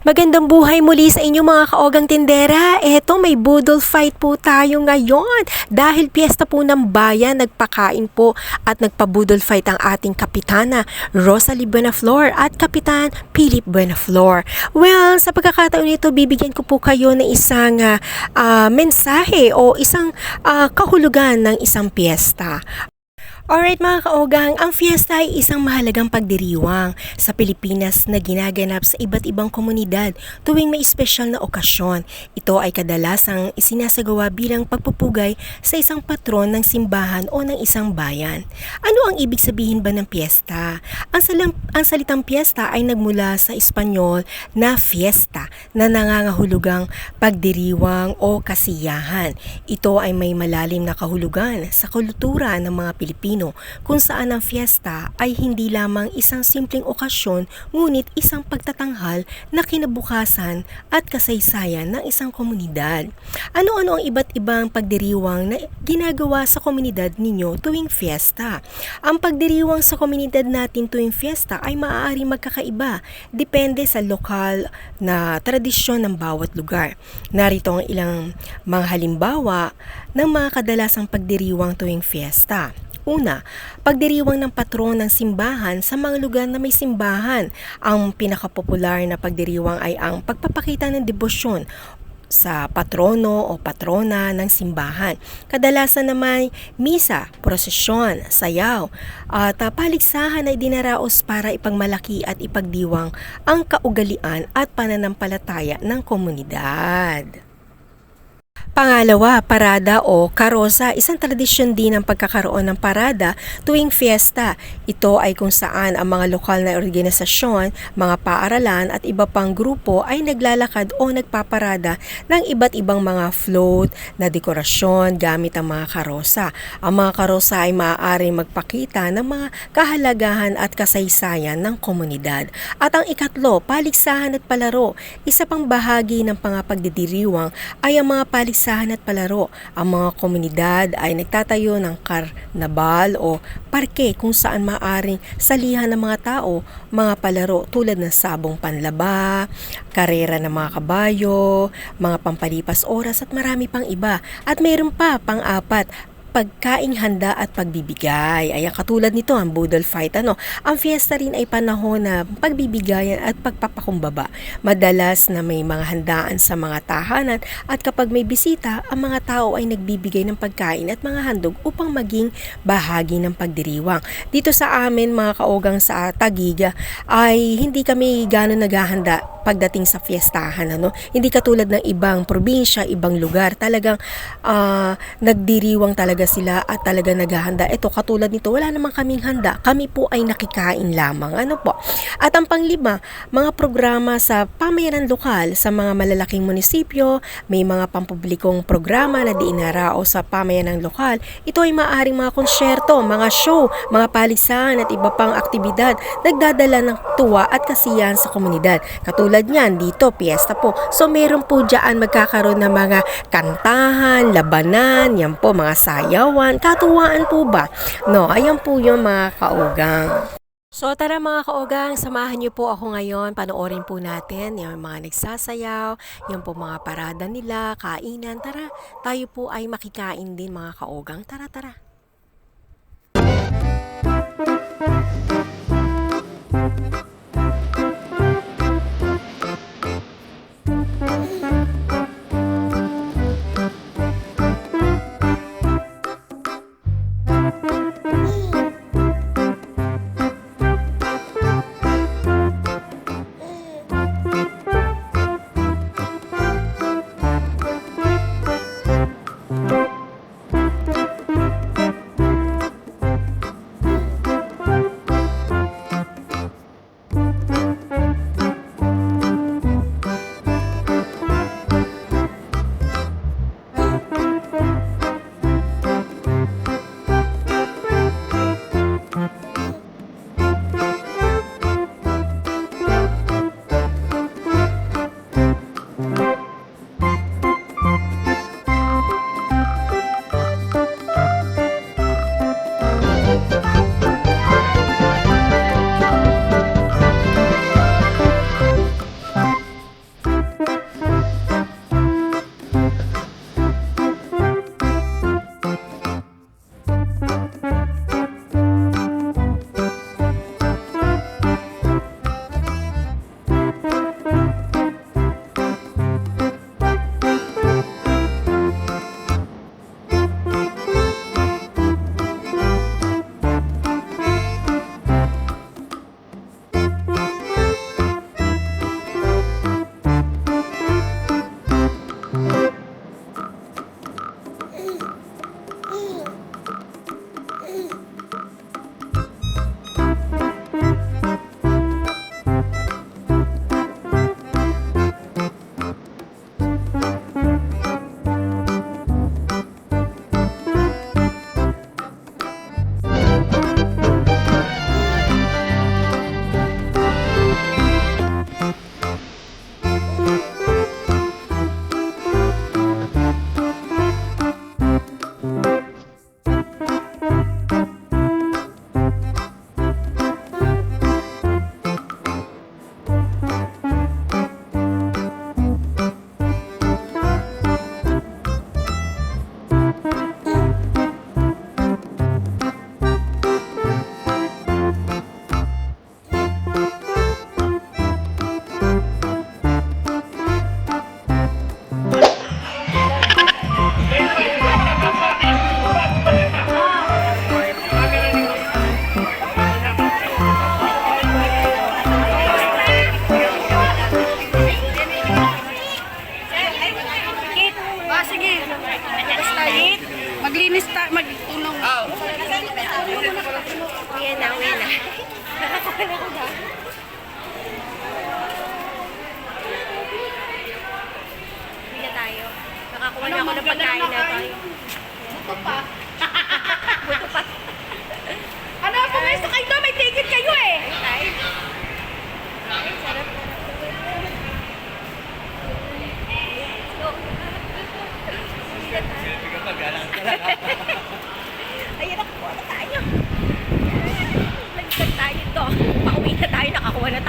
Magandang buhay muli sa inyo mga kaogang tindera. Eto, may budol fight po tayo ngayon. Dahil piyesta po ng bayan, nagpakain po at nagpabudol fight ang ating kapitana, Rosalie Buenaflor at Kapitan Philip Buenaflor. Well, sa pagkakataon nito, bibigyan ko po kayo ng isang ah, mensahe o isang ah, kahulugan ng isang piyesta. Alright mga kaogang, ang fiesta ay isang mahalagang pagdiriwang sa Pilipinas na ginaganap sa iba't ibang komunidad tuwing may espesyal na okasyon. Ito ay kadalasang isinasagawa bilang pagpupugay sa isang patron ng simbahan o ng isang bayan. Ano ang ibig sabihin ba ng fiesta? Ang, salam, ang salitang fiesta ay nagmula sa Espanyol na fiesta na nangangahulugang pagdiriwang o kasiyahan. Ito ay may malalim na kahulugan sa kultura ng mga Pilipino kung saan ang fiesta ay hindi lamang isang simpleng okasyon ngunit isang pagtatanghal na kinabukasan at kasaysayan ng isang komunidad. Ano-ano ang iba't ibang pagdiriwang na ginagawa sa komunidad ninyo tuwing fiesta? Ang pagdiriwang sa komunidad natin tuwing fiesta ay maaari magkakaiba depende sa lokal na tradisyon ng bawat lugar. Narito ang ilang mga halimbawa ng mga kadalasang pagdiriwang tuwing fiesta. Una, pagdiriwang ng patron ng simbahan sa mga lugar na may simbahan. Ang pinakapopular na pagdiriwang ay ang pagpapakita ng debosyon sa patrono o patrona ng simbahan. Kadalasan naman misa, prosesyon, sayaw at uh, paligsahan ay dinaraos para ipagmalaki at ipagdiwang ang kaugalian at pananampalataya ng komunidad. Pangalawa, parada o karosa. Isang tradisyon din ang pagkakaroon ng parada tuwing fiesta. Ito ay kung saan ang mga lokal na organisasyon, mga paaralan at iba pang grupo ay naglalakad o nagpaparada ng iba't ibang mga float na dekorasyon gamit ang mga karosa. Ang mga karosa ay maaaring magpakita ng mga kahalagahan at kasaysayan ng komunidad. At ang ikatlo, paligsahan at palaro. Isa pang bahagi ng pangapagdidiriwang ay ang mga paligsahan paligsahan at palaro. Ang mga komunidad ay nagtatayo ng karnabal o parke kung saan maaring salihan ng mga tao mga palaro tulad ng sabong panlaba, karera ng mga kabayo, mga pampalipas oras at marami pang iba. At mayroon pa pang-apat pagkaing handa at pagbibigay. Ayan, katulad nito ang Budol Fight. Ano, ang fiesta rin ay panahon na pagbibigayan at pagpapakumbaba. Madalas na may mga handaan sa mga tahanan at kapag may bisita, ang mga tao ay nagbibigay ng pagkain at mga handog upang maging bahagi ng pagdiriwang. Dito sa amin, mga kaogang sa Tagiga, ay hindi kami gano'n naghahanda pagdating sa fiestahan. Ano? Hindi katulad ng ibang probinsya, ibang lugar. Talagang uh, nagdiriwang talaga talaga sila at talaga naghahanda. Ito katulad nito, wala namang kaming handa. Kami po ay nakikain lamang. Ano po? At ang panglima, mga programa sa pamayanan lokal sa mga malalaking munisipyo, may mga pampublikong programa na diinarao sa pamayanan lokal. Ito ay maaaring mga konsyerto, mga show, mga palisahan at iba pang aktibidad nagdadala ng tuwa at kasiyahan sa komunidad. Katulad niyan, dito, piyesta po. So, meron po dyan magkakaroon ng mga kantahan, labanan, yan po, mga saya sayawan, katuwaan po ba? No, ayan po yung mga kaugang. So tara mga kaogang, samahan niyo po ako ngayon, panoorin po natin yung mga nagsasayaw, yung po mga parada nila, kainan, tara, tayo po ay makikain din mga kaogang, tara tara. sige. Basta. Maglinis ta, magtulong. Ah. Oh. Uwi na, uwi na. Nakakapala ko na. Uwi na tayo. Nakakuha na ako ng pagkain na tayo. Ito pa.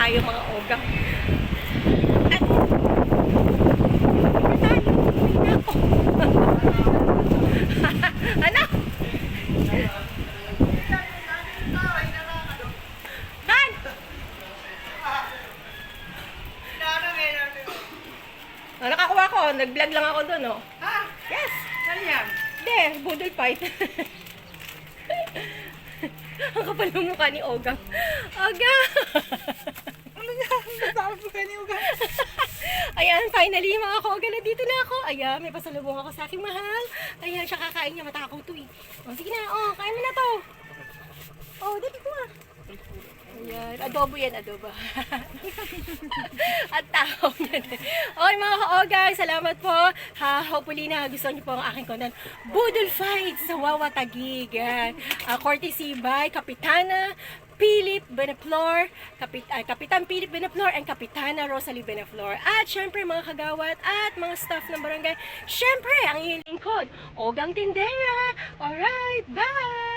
Tayo mga ogang. At, na tayo, uwi na ako. Han! Oh, nakakuha ko. Nag-vlog lang ako doon, oh. Ha? Yes! Ano yan? Hindi, budol fight. Ang kapal ng mukha ni Ogang. Ogang! Ano yan? Natapos mo kayo ni Uga. Ayan, finally mga koga, nandito na ako. Ayan, may pasalubong ako sa aking mahal. Ayan, siya kakain niya, matakaw to eh. O, sige na, oh, kain mo na to. Oh, dali ko ah. Ayan, adobo yan, adobo. At tao yan. Okay mga kaogang, salamat po. Ha, hopefully na gusto niyo po ang aking content. Budol fight sa Wawa Tagig. Yan. Uh, courtesy by Kapitana Philip Beneflor, Kapit ah, Kapitan Philip Beneflor, and Kapitana Rosalie Beneflor. At syempre mga kagawad at mga staff ng barangay, syempre ang inyong lingkod, Ogang Tindera. Alright, bye!